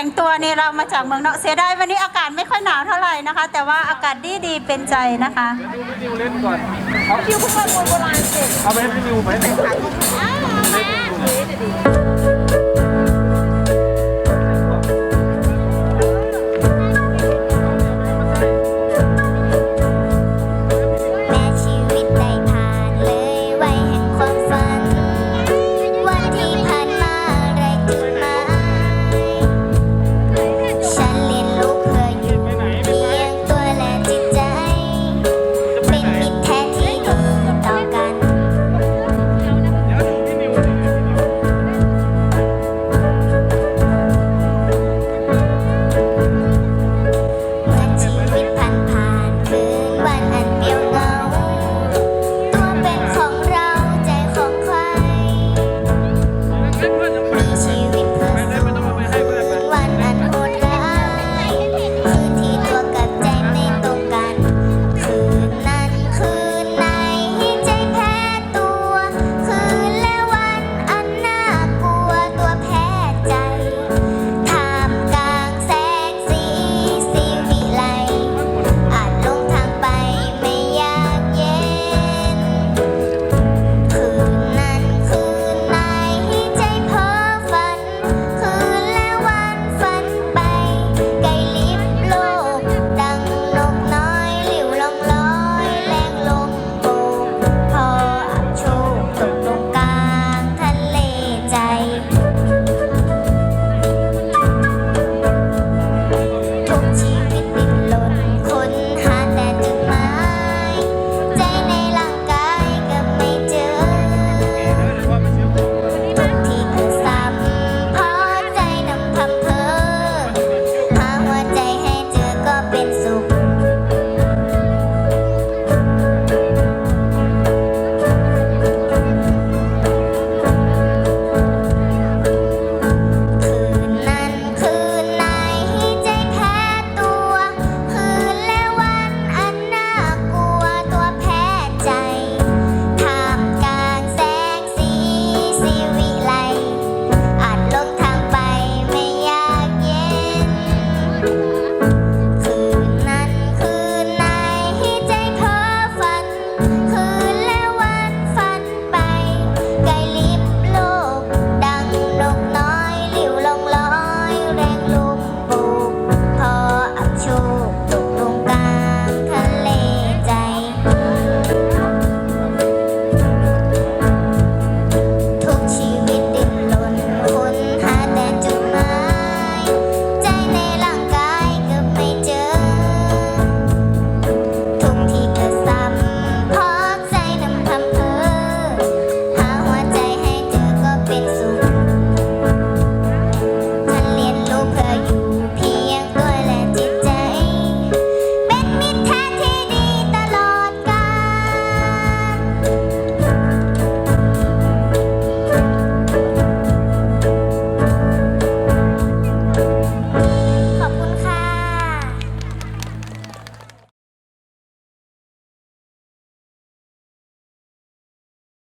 แต่งตัวนี่เรามาจากเมืองนอกเสียดายวันนี้อากาศไม่ค่อยหนาวเท่าไหร่นะคะ แต่ว่าอากาศดีดีๆเป็นใจนะคะดูพี่นิวเล่นก่อนเอาคิวเพิ่งมาโบราณเสร็จเอาไปให้พี่นิวไหม อ้าวมา Tony.